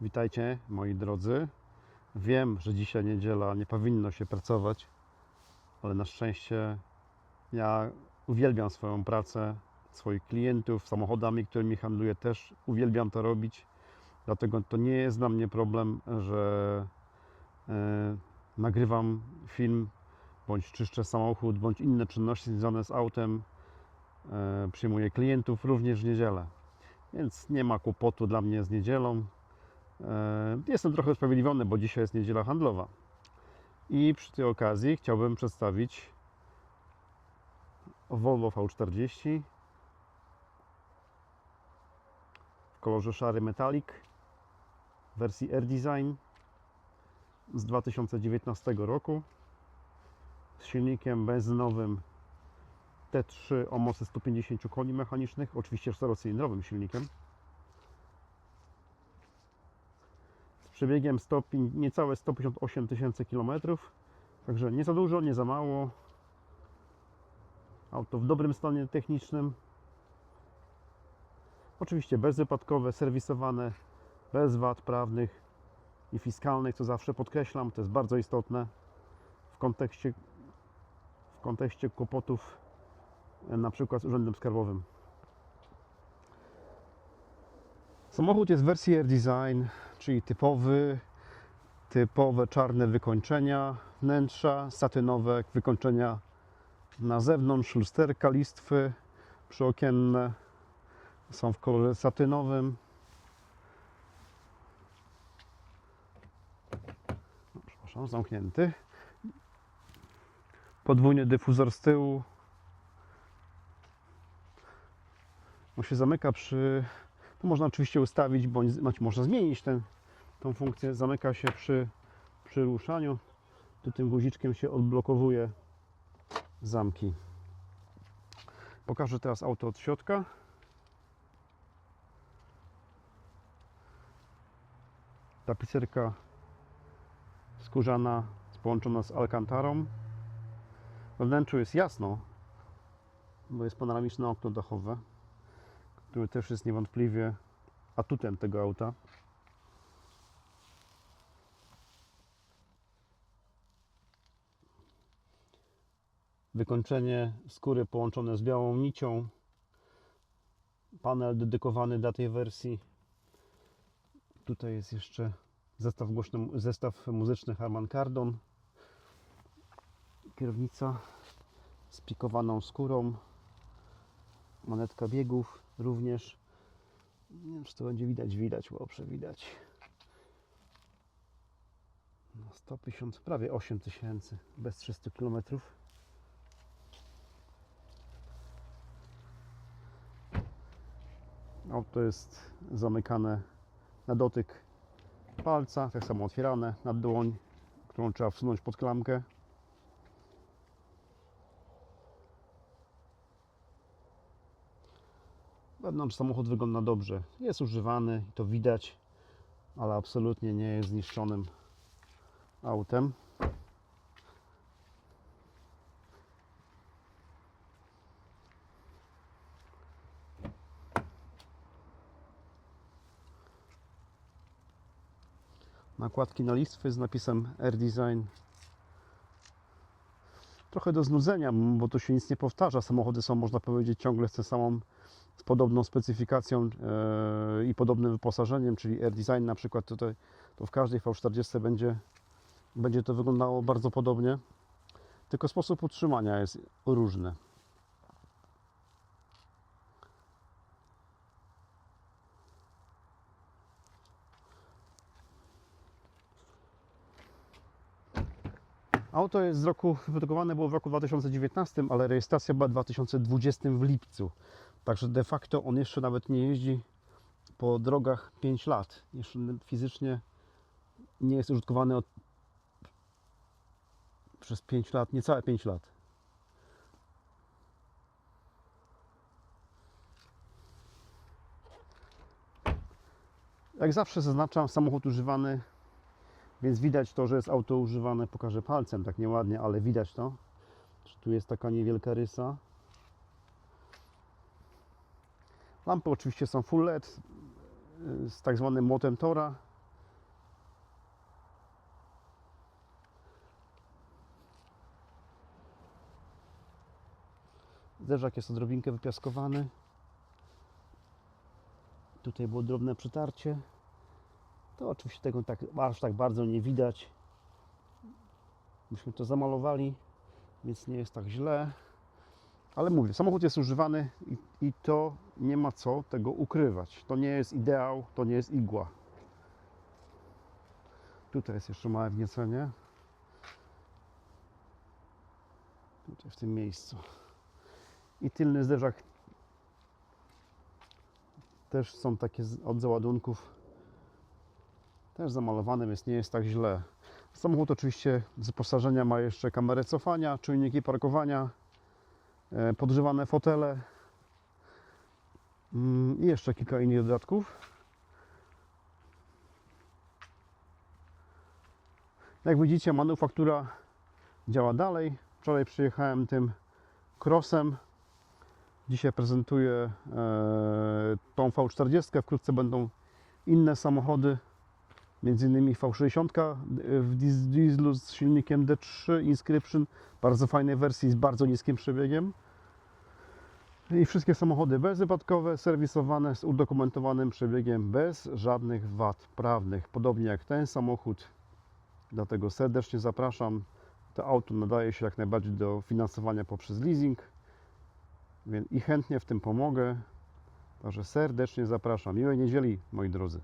Witajcie moi drodzy. Wiem, że dzisiaj niedziela, nie powinno się pracować, ale na szczęście ja uwielbiam swoją pracę, swoich klientów, samochodami, którymi handluję też uwielbiam to robić. Dlatego to nie jest dla mnie problem, że e, nagrywam film, bądź czyszczę samochód, bądź inne czynności związane z autem. E, przyjmuję klientów również w niedzielę. Więc nie ma kłopotu dla mnie z niedzielą. E, Jestem trochę usprawiedliwiony, bo dzisiaj jest niedziela handlowa. I przy tej okazji chciałbym przedstawić Volvo V40 w kolorze szary metalik w wersji Air Design z 2019 roku z silnikiem benzynowym T3 o mocy 150 koni mechanicznych, oczywiście czterocylindrowym silnikiem. Przebiegiem 100, niecałe 158 tysięcy km, także nie za dużo, nie za mało. Auto w dobrym stanie technicznym. Oczywiście bezwypadkowe, serwisowane, bez wad prawnych i fiskalnych, co zawsze podkreślam, to jest bardzo istotne w kontekście, w kontekście kłopotów na przykład z Urzędem Skarbowym. Samochód jest w wersji Air Design, czyli typowy, typowe czarne wykończenia wnętrza, satynowe wykończenia na zewnątrz, lusterka, listwy przyokienne są w kolorze satynowym. No, przepraszam, zamknięty. Podwójny dyfuzor z tyłu, On się zamyka przy. Można oczywiście ustawić, bądź znaczy można zmienić tą funkcję. Zamyka się przy, przy ruszaniu. Tu tym guziczkiem się odblokowuje zamki. Pokażę teraz auto od środka. Tapicerka skórzana połączona z alkantarą. We wnętrzu jest jasno, bo jest panoramiczne okno dachowe który też jest niewątpliwie atutem tego auta. Wykończenie skóry połączone z białą nicią. Panel dedykowany dla tej wersji. Tutaj jest jeszcze zestaw, głośno, zestaw muzyczny Harman Kardon. Kierownica z pikowaną skórą. Monetka biegów również. Nie wiem, czy to będzie widać, widać, łoprze, widać. No 150, prawie 8 tysięcy, bez 300 km. Auto jest zamykane na dotyk palca, tak samo otwierane na dłoń, którą trzeba wsunąć pod klamkę. Wewnątrz samochód wygląda dobrze. Jest używany, to widać, ale absolutnie nie jest zniszczonym autem. Nakładki na listwy z napisem Air Design. Trochę do znudzenia, bo tu się nic nie powtarza. Samochody są, można powiedzieć, ciągle z tą samą z podobną specyfikacją e, i podobnym wyposażeniem, czyli Air Design na przykład tutaj to w każdej V40 będzie, będzie to wyglądało bardzo podobnie, tylko sposób utrzymania jest różny. Auto jest z roku, wyprodukowane było w roku 2019, ale rejestracja była w 2020 w lipcu. Także de facto on jeszcze nawet nie jeździ po drogach 5 lat. Jeszcze fizycznie nie jest użytkowany od, przez 5 lat, niecałe 5 lat. Jak zawsze zaznaczam samochód używany, więc widać to, że jest auto używane. Pokażę palcem tak nieładnie, ale widać to. Tu jest taka niewielka rysa. Lampy oczywiście są full LED y, z tak zwanym młotem Tora. Zderzak jest odrobinkę wypiaskowany. Tutaj było drobne przetarcie. To oczywiście tego tak, aż tak bardzo nie widać. Myśmy to zamalowali, więc nie jest tak źle. Ale mówię, samochód jest używany i, i to nie ma co tego ukrywać. To nie jest ideał, to nie jest igła. Tutaj jest jeszcze małe wniecenie. Tutaj w tym miejscu. I tylny zderzak też są takie od załadunków. Też zamalowany, więc nie jest tak źle. Samochód oczywiście z wyposażenia ma jeszcze kamerę cofania, czujniki parkowania, podgrzewane fotele mm, i jeszcze kilka innych dodatków. Jak widzicie, manufaktura działa dalej. Wczoraj przyjechałem tym crossem. Dzisiaj prezentuję e, tą V40. Wkrótce będą inne samochody, między innymi V60 w dies- dieslu z silnikiem D3 Inscription, bardzo fajnej wersji z bardzo niskim przebiegiem. I wszystkie samochody bezwypadkowe, serwisowane z udokumentowanym przebiegiem, bez żadnych wad prawnych, podobnie jak ten samochód. Dlatego serdecznie zapraszam. To auto nadaje się jak najbardziej do finansowania poprzez leasing i chętnie w tym pomogę. Także serdecznie zapraszam. Miłej niedzieli, moi drodzy.